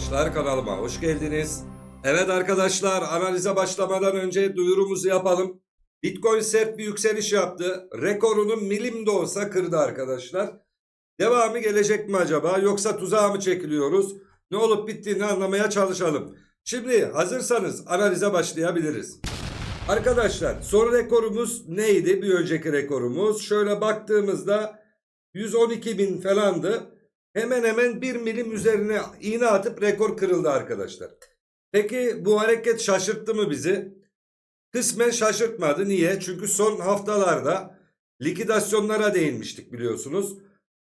arkadaşlar kanalıma hoş geldiniz. Evet arkadaşlar analize başlamadan önce duyurumuzu yapalım. Bitcoin sert bir yükseliş yaptı. Rekorunu milim de olsa kırdı arkadaşlar. Devamı gelecek mi acaba yoksa tuzağa mı çekiliyoruz? Ne olup bittiğini anlamaya çalışalım. Şimdi hazırsanız analize başlayabiliriz. Arkadaşlar son rekorumuz neydi? Bir önceki rekorumuz. Şöyle baktığımızda 112 bin falandı. Hemen hemen 1 milim üzerine iğne atıp rekor kırıldı arkadaşlar. Peki bu hareket şaşırttı mı bizi? Kısmen şaşırtmadı. Niye? Çünkü son haftalarda likidasyonlara değinmiştik biliyorsunuz.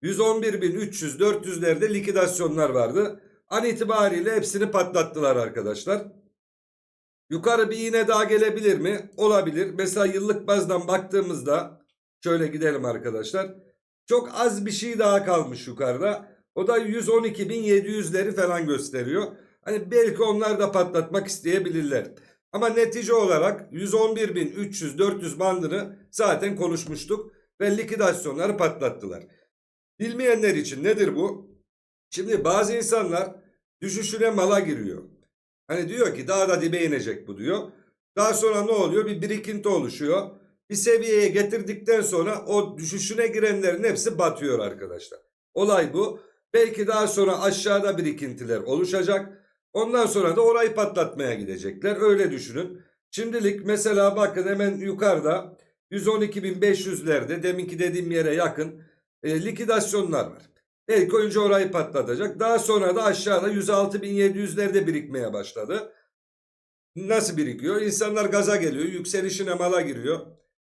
111.300 400'lerde likidasyonlar vardı. An itibariyle hepsini patlattılar arkadaşlar. Yukarı bir iğne daha gelebilir mi? Olabilir. Mesela yıllık bazdan baktığımızda şöyle gidelim arkadaşlar. Çok az bir şey daha kalmış yukarıda. O da 112.700'leri falan gösteriyor. Hani belki onlar da patlatmak isteyebilirler. Ama netice olarak 111.300-400 bandını zaten konuşmuştuk. Ve likidasyonları patlattılar. Bilmeyenler için nedir bu? Şimdi bazı insanlar düşüşüne mala giriyor. Hani diyor ki daha da dibe inecek bu diyor. Daha sonra ne oluyor? Bir birikinti oluşuyor. Bir seviyeye getirdikten sonra o düşüşüne girenlerin hepsi batıyor arkadaşlar. Olay bu. Belki daha sonra aşağıda birikintiler oluşacak. Ondan sonra da orayı patlatmaya gidecekler. Öyle düşünün. Şimdilik mesela bakın hemen yukarıda 112.500'lerde deminki dediğim yere yakın e, likidasyonlar var. Belki önce orayı patlatacak. Daha sonra da aşağıda 106.700'lerde birikmeye başladı. Nasıl birikiyor? İnsanlar gaza geliyor. Yükselişine mala giriyor.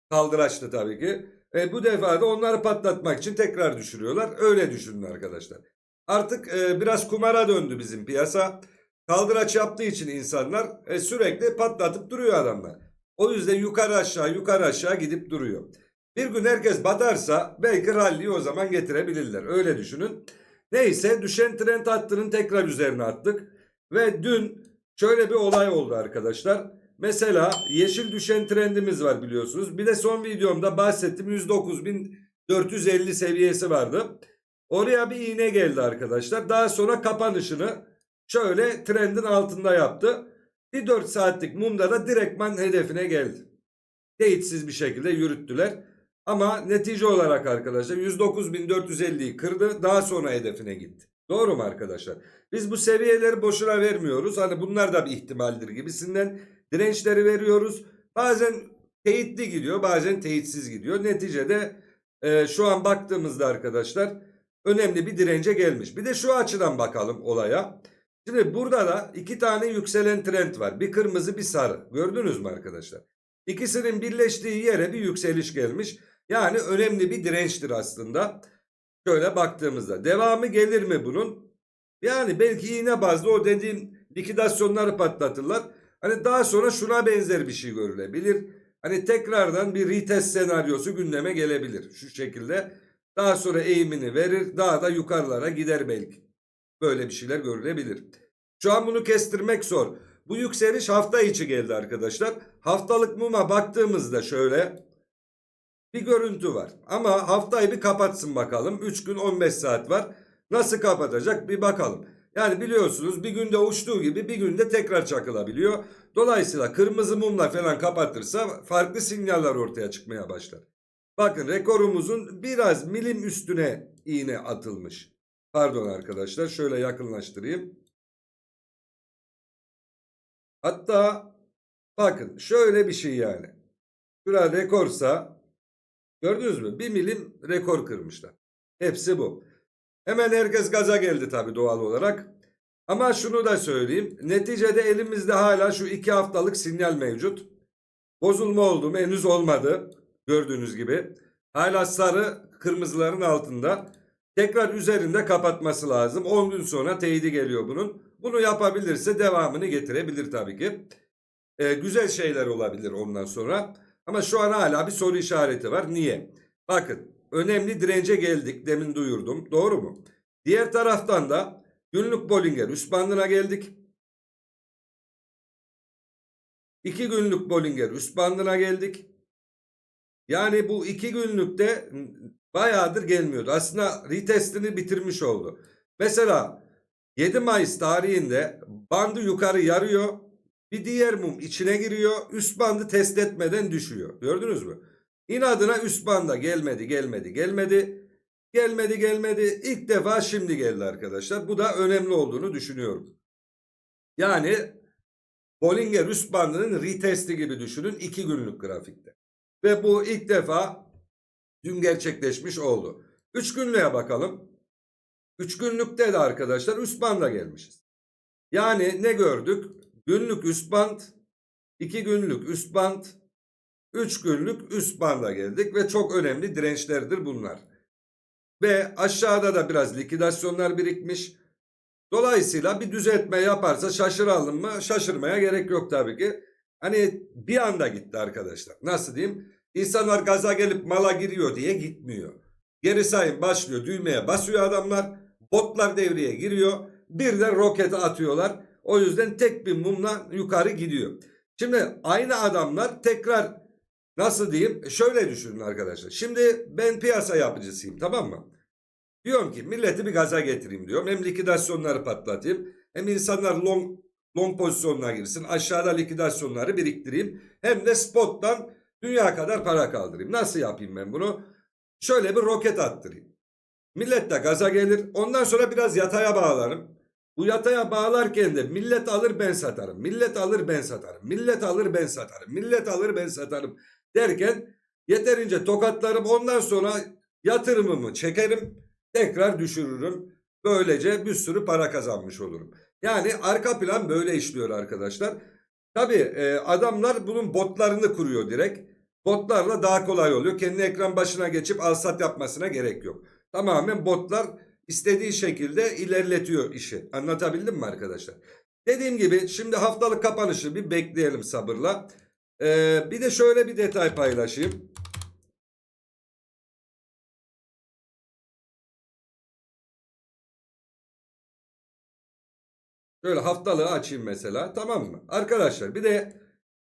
Kaldıraçlı tabii ki. E, bu defa da onları patlatmak için tekrar düşürüyorlar. Öyle düşünün arkadaşlar. Artık e, biraz kumara döndü bizim piyasa. Kaldıraç yaptığı için insanlar e, sürekli patlatıp duruyor adamlar. O yüzden yukarı aşağı yukarı aşağı gidip duruyor. Bir gün herkes batarsa belki rally'yi o zaman getirebilirler. Öyle düşünün. Neyse düşen trend hattının tekrar üzerine attık. Ve dün şöyle bir olay oldu arkadaşlar. Mesela yeşil düşen trendimiz var biliyorsunuz. Bir de son videomda bahsettim 109.450 seviyesi vardı. Oraya bir iğne geldi arkadaşlar. Daha sonra kapanışını şöyle trendin altında yaptı. Bir 4 saatlik mumda da direktman hedefine geldi. Teyitsiz bir şekilde yürüttüler. Ama netice olarak arkadaşlar 109.450'yi kırdı. Daha sonra hedefine gitti. Doğru mu arkadaşlar? Biz bu seviyeleri boşuna vermiyoruz. Hani bunlar da bir ihtimaldir gibisinden dirençleri veriyoruz. Bazen teyitli gidiyor bazen teyitsiz gidiyor. Neticede e, şu an baktığımızda arkadaşlar önemli bir dirence gelmiş. Bir de şu açıdan bakalım olaya. Şimdi burada da iki tane yükselen trend var. Bir kırmızı bir sarı. Gördünüz mü arkadaşlar? İkisinin birleştiği yere bir yükseliş gelmiş. Yani önemli bir dirençtir aslında. Şöyle baktığımızda. Devamı gelir mi bunun? Yani belki yine bazda o dediğim likidasyonları patlatırlar. Hani daha sonra şuna benzer bir şey görülebilir. Hani tekrardan bir retest senaryosu gündeme gelebilir. Şu şekilde. Daha sonra eğimini verir. Daha da yukarılara gider belki. Böyle bir şeyler görülebilir. Şu an bunu kestirmek zor. Bu yükseliş hafta içi geldi arkadaşlar. Haftalık muma baktığımızda şöyle bir görüntü var. Ama haftayı bir kapatsın bakalım. 3 gün 15 saat var. Nasıl kapatacak bir bakalım. Yani biliyorsunuz bir günde uçtuğu gibi bir günde tekrar çakılabiliyor. Dolayısıyla kırmızı mumla falan kapatırsa farklı sinyaller ortaya çıkmaya başlar. Bakın rekorumuzun biraz milim üstüne iğne atılmış. Pardon arkadaşlar şöyle yakınlaştırayım. Hatta bakın şöyle bir şey yani. Şurada rekorsa gördünüz mü? Bir milim rekor kırmışlar. Hepsi bu. Hemen herkes gaza geldi tabii doğal olarak. Ama şunu da söyleyeyim. Neticede elimizde hala şu iki haftalık sinyal mevcut. Bozulma oldu mu? Henüz olmadı. Gördüğünüz gibi. Hala sarı kırmızıların altında. Tekrar üzerinde kapatması lazım. 10 gün sonra teyidi geliyor bunun. Bunu yapabilirse devamını getirebilir tabii ki. Ee, güzel şeyler olabilir ondan sonra. Ama şu an hala bir soru işareti var. Niye? Bakın önemli dirence geldik. Demin duyurdum. Doğru mu? Diğer taraftan da günlük Bollinger üst bandına geldik. İki günlük Bollinger üst bandına geldik. Yani bu iki günlükte bayağıdır gelmiyordu. Aslında retestini bitirmiş oldu. Mesela 7 Mayıs tarihinde bandı yukarı yarıyor. Bir diğer mum içine giriyor. Üst bandı test etmeden düşüyor. Gördünüz mü? İnadına üst banda gelmedi, gelmedi, gelmedi. Gelmedi, gelmedi. İlk defa şimdi geldi arkadaşlar. Bu da önemli olduğunu düşünüyorum. Yani Bollinger üst bandının retesti gibi düşünün 2 günlük grafikte. Ve bu ilk defa dün gerçekleşmiş oldu. 3 günlüğe bakalım. 3 günlükte de arkadaşlar üst banda gelmişiz. Yani ne gördük? Günlük üst band, 2 günlük üst band, 3 günlük üst banda geldik ve çok önemli dirençlerdir bunlar. Ve aşağıda da biraz likidasyonlar birikmiş. Dolayısıyla bir düzeltme yaparsa şaşıralım mı? Şaşırmaya gerek yok tabii ki. Hani bir anda gitti arkadaşlar. Nasıl diyeyim? İnsanlar gaza gelip mala giriyor diye gitmiyor. Geri sayım başlıyor. Düğmeye basıyor adamlar. Botlar devreye giriyor. Birden roketi atıyorlar. O yüzden tek bir mumla yukarı gidiyor. Şimdi aynı adamlar tekrar nasıl diyeyim? Şöyle düşünün arkadaşlar. Şimdi ben piyasa yapıcısıyım tamam mı? Diyorum ki milleti bir gaza getireyim diyorum. Hem likidasyonları patlatayım. Hem insanlar long long pozisyonuna girsin. Aşağıda likidasyonları biriktireyim. Hem de spottan dünya kadar para kaldırayım. Nasıl yapayım ben bunu? Şöyle bir roket attırayım. Millet de gaza gelir. Ondan sonra biraz yataya bağlarım. Bu yataya bağlarken de millet alır ben satarım. Millet alır ben satarım. Millet alır ben satarım. Millet alır ben satarım derken yeterince tokatlarım. Ondan sonra yatırımımı çekerim. Tekrar düşürürüm. Böylece bir sürü para kazanmış olurum. Yani arka plan böyle işliyor arkadaşlar. Tabii e, adamlar bunun botlarını kuruyor direkt. Botlarla daha kolay oluyor. Kendi ekran başına geçip alsat yapmasına gerek yok. Tamamen botlar istediği şekilde ilerletiyor işi. Anlatabildim mi arkadaşlar? Dediğim gibi şimdi haftalık kapanışı bir bekleyelim sabırla. Ee, bir de şöyle bir detay paylaşayım. Şöyle haftalığı açayım mesela tamam mı? Arkadaşlar bir de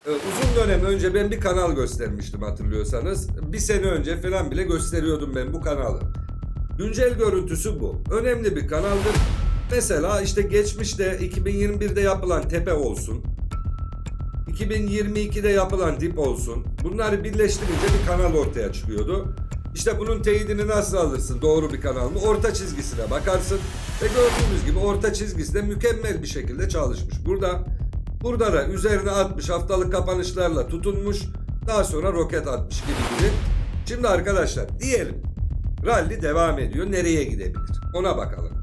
e, uzun dönem önce ben bir kanal göstermiştim hatırlıyorsanız. Bir sene önce falan bile gösteriyordum ben bu kanalı. Güncel görüntüsü bu. Önemli bir kanaldır. Mesela işte geçmişte 2021'de yapılan tepe olsun. 2022'de yapılan dip olsun. Bunları birleştirince bir kanal ortaya çıkıyordu. İşte bunun teyidini nasıl alırsın? Doğru bir kanal mı? Orta çizgisine bakarsın. Ve gördüğünüz gibi orta çizgisi de mükemmel bir şekilde çalışmış. Burada burada da üzerine atmış haftalık kapanışlarla tutunmuş. Daha sonra roket atmış gibi gibi. Şimdi arkadaşlar diyelim rally devam ediyor. Nereye gidebilir? Ona bakalım.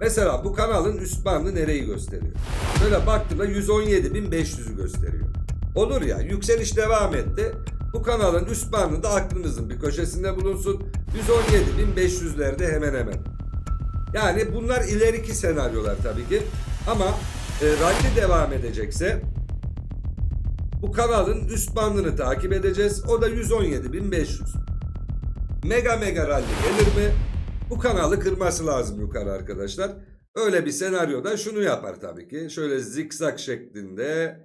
Mesela bu kanalın üst bandı nereyi gösteriyor? Şöyle baktığımda 117.500'ü gösteriyor. Olur ya yükseliş devam etti. Bu kanalın üst bandında aklınızın bir köşesinde bulunsun. 117.500'lerde hemen hemen. Yani bunlar ileriki senaryolar tabii ki. Ama e, rally devam edecekse bu kanalın üst bandını takip edeceğiz. O da 117.500. Mega mega rally gelir mi? Bu kanalı kırması lazım yukarı arkadaşlar. Öyle bir senaryoda şunu yapar tabii ki. Şöyle zikzak şeklinde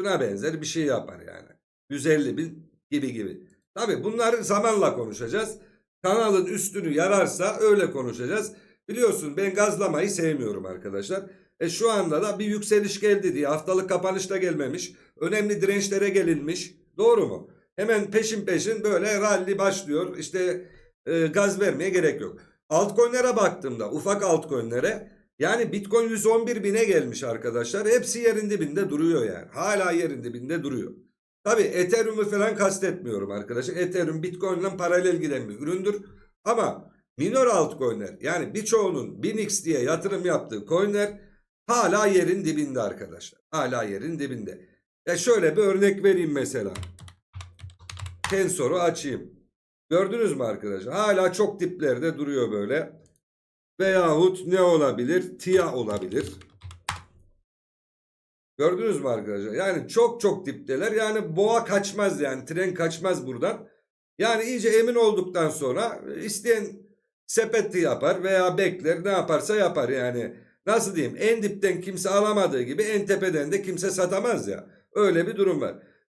şuna benzer bir şey yapar yani. 150 bin gibi gibi. Tabii bunları zamanla konuşacağız. Kanalın üstünü yararsa öyle konuşacağız. Biliyorsun ben gazlamayı sevmiyorum arkadaşlar. E şu anda da bir yükseliş geldi diye haftalık kapanışta gelmemiş. Önemli dirençlere gelinmiş. Doğru mu? Hemen peşin peşin böyle rally başlıyor. İşte e, gaz vermeye gerek yok. Altcoin'lere baktığımda ufak altcoin'lere yani Bitcoin 111 bine gelmiş arkadaşlar. Hepsi yerin dibinde duruyor yani. Hala yerin dibinde duruyor. Tabi Ethereum'u falan kastetmiyorum arkadaşlar. Ethereum Bitcoin ile paralel giden bir üründür. Ama minor altcoin'ler yani birçoğunun Binix diye yatırım yaptığı coin'ler hala yerin dibinde arkadaşlar. Hala yerin dibinde. Ya şöyle bir örnek vereyim mesela. Tensor'u açayım. Gördünüz mü arkadaşlar? Hala çok diplerde duruyor böyle. Veyahut ne olabilir? TIA olabilir. Gördünüz mü arkadaşlar? Yani çok çok dipteler. Yani boğa kaçmaz yani. Tren kaçmaz buradan. Yani iyice emin olduktan sonra isteyen sepeti yapar veya bekler ne yaparsa yapar yani. Nasıl diyeyim? En dipten kimse alamadığı gibi en tepeden de kimse satamaz ya. Öyle bir durum var.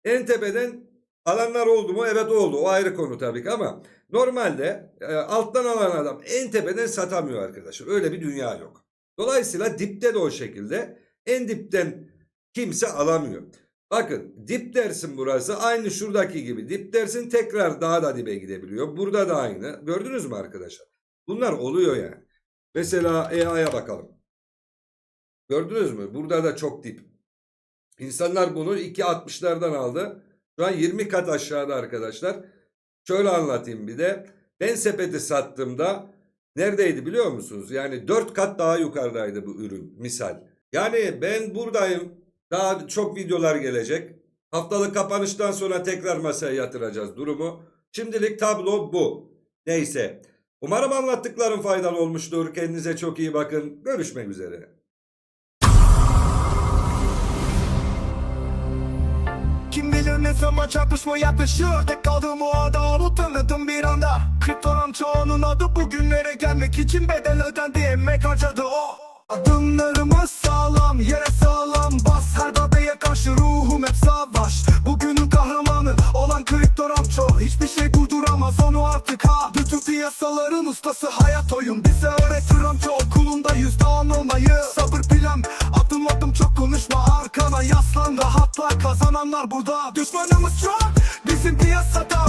En tepeden alanlar oldu mu? Evet oldu. O ayrı konu tabii ki ama normalde e, alttan alan adam en tepeden satamıyor arkadaşlar. Öyle bir dünya yok. Dolayısıyla dipte de o şekilde en dipten kimse alamıyor. Bakın dip dersin burası aynı şuradaki gibi. Dip dersin tekrar daha da dibe gidebiliyor. Burada da aynı. Gördünüz mü arkadaşlar? Bunlar oluyor yani. Mesela EA'ya bakalım. Gördünüz mü? Burada da çok dip. İnsanlar bunu 2.60'lardan aldı. Şu an 20 kat aşağıda arkadaşlar. Şöyle anlatayım bir de. Ben sepeti sattığımda neredeydi biliyor musunuz? Yani 4 kat daha yukarıdaydı bu ürün misal. Yani ben buradayım. Daha çok videolar gelecek. Haftalık kapanıştan sonra tekrar masaya yatıracağız durumu. Şimdilik tablo bu. Neyse. Umarım anlattıklarım faydalı olmuştur. Kendinize çok iyi bakın. Görüşmek üzere. Kim bilir ne zaman çarpışma yaklaşıyor Tek kaldığım o ada onu tanıdım bir anda Kriptonun çoğunun adı bugünlere gelmek için bedel ödendi emek harcadı o Adımlarımız sağlam yere sağlam bas. Her darbeye karşı ruhum hep savaş. Bugünün kahramanı olan kripto Ramço Hiçbir şey durduramaz onu artık ha. Bütün piyasaların ustası hayat oyun. Bize öğretir Ramço okulunda yüzde on olmayı. Sabır plan adım adım çok konuşma. Arkana yaslan Rahatla. Kazananlar burada. Düşmanımız çok. Bizim piyasada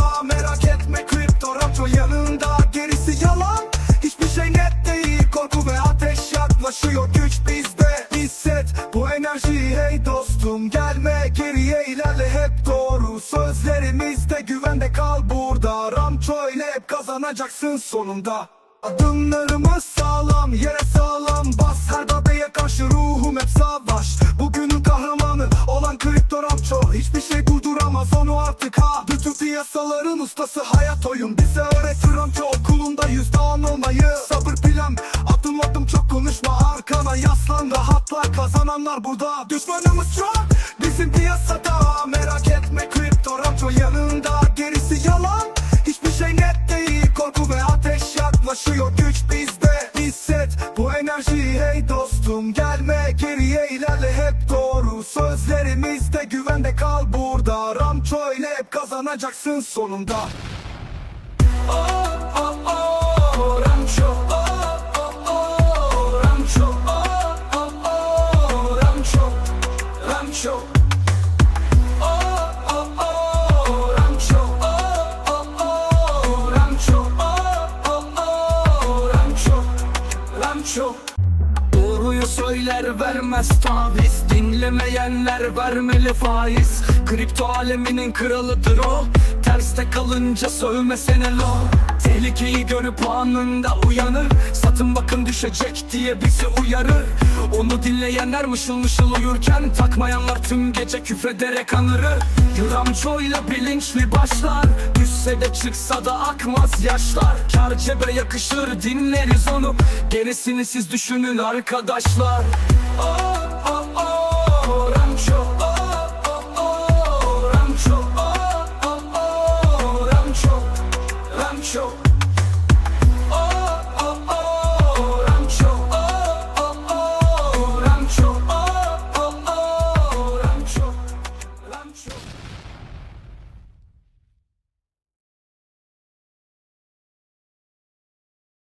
hey dostum Gelme geriye ilerle. Hep doğru Sözlerimizde güvende kal burada. Ramço ile hep kazanacaksın sonunda. Adımlarımız sağlam yere sağlam bas. Her darbeye karşı ruhum hep savaş. Bugünün kahramanı olan kripto Ramço Hiçbir şey durduramaz onu artık ha. Bütün piyasaların ustası hayat oyun. Bize öğretir Ramço okulunda yüzde on olmayı kazananlar burada. Düşmanımız çok. Bizim piyasada Merak etme kripto Ramço yanında. Gerisi yalan. Hiçbir şey net değil. Korku ve ateş yaklaşıyor. Güç bizde. Hisset bu enerjiyi hey dostum. Gelme geriye ilerle. Hep doğru Sözlerimizde güvende kal burada. Ramço ile hep kazanacaksın sonunda söyler vermez taviz. Dinlemeyenler vermeli faiz. Kripto aleminin kralıdır o. Terste kalınca sövmesene lo. Tehlikeyi görüp anında uyanır. Satın bakın düşecek diye bizi uyarır. Onu dinleyenler mışıl mışıl uyurken Takmayanlar tüm gece küfrederek anırır. Ramçoyla bilinçli başlar. Düşse de çıksa da akmaz yaşlar. Kar cebe yakışır dinleriz onu. Gerisini siz düşünün arkadaşlar